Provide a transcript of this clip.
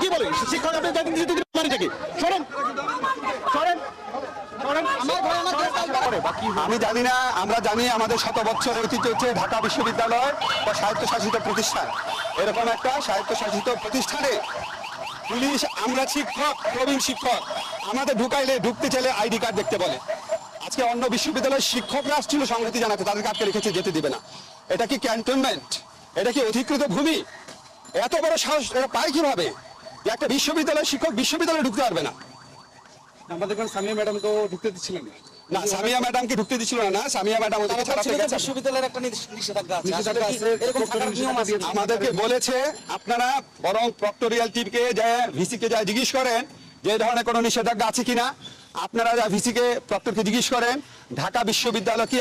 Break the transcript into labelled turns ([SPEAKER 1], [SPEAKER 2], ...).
[SPEAKER 1] কি বলে শিক্ষক আপনি
[SPEAKER 2] আমি জানি না, আমরা জানি আমাদের শত বছর ঐতিহ্য হচ্ছে ঢাকা বিশ্ববিদ্যালয় বা স্বায়ত্তশাসিত প্রতিষ্ঠান। এরকম একটা স্বায়ত্তশাসিত প্রতিষ্ঠানে পুলিশ, আমরা শিক্ষক, প্রবীণ শিক্ষক, আমাদের ঢুকাইলে, ঢুকতে চাইলে আইডি কার্ড দেখতে বলে। আজকে অন্য বিশ্ববিদ্যালয়ের শিক্ষকরা আসছিল সংহতি জানাতে। তাদেরকে আটকে রেখেছে যেতে দিবে না। এটা কি ক্যান্টনমেন্ট এটা কি অধিকৃত ভূমি? এত বড় সাহস এটা পায় কীভাবে? যে একটা বিশ্ববিদ্যালয়ের শিক্ষক বিশ্ববিদ্যালয়ে ঢুকতে পারবে না।
[SPEAKER 1] আমাদের সামিয়া ম্যাডাম তো ঢুকতে দিচ্ছিলেন না।
[SPEAKER 2] না সামিয়া ম্যাডামকে ঢুকতে দিচ্ছিল না সামিয়া ম্যাডাম ওদেরকে ছাড়া পেয়ে গেছে।
[SPEAKER 3] বিশ্ববিদ্যালয়ের একটা নিষেধাজ্ঞা আছে। আসলে
[SPEAKER 1] নিষেধাজ্ঞা
[SPEAKER 3] কি
[SPEAKER 1] আছে,
[SPEAKER 3] এরকম
[SPEAKER 1] প্রক্টরের
[SPEAKER 3] থাকার নিয়ম আছে?
[SPEAKER 1] নিষেধাজ্ঞা
[SPEAKER 2] আমাদেরকে বলেছে আপনারা বরং প্রক্টোরিয়াল টিমকে যায় ভিসিকে যায় জিজ্ঞেস করেন যে ধরনের কোনো নিষেধাজ্ঞা আছে কিনা আপনারা ভিসিকে প্রক্টরকে জিজ্ঞেস করেন ঢাকা বিশ্ববিদ্যালয় কি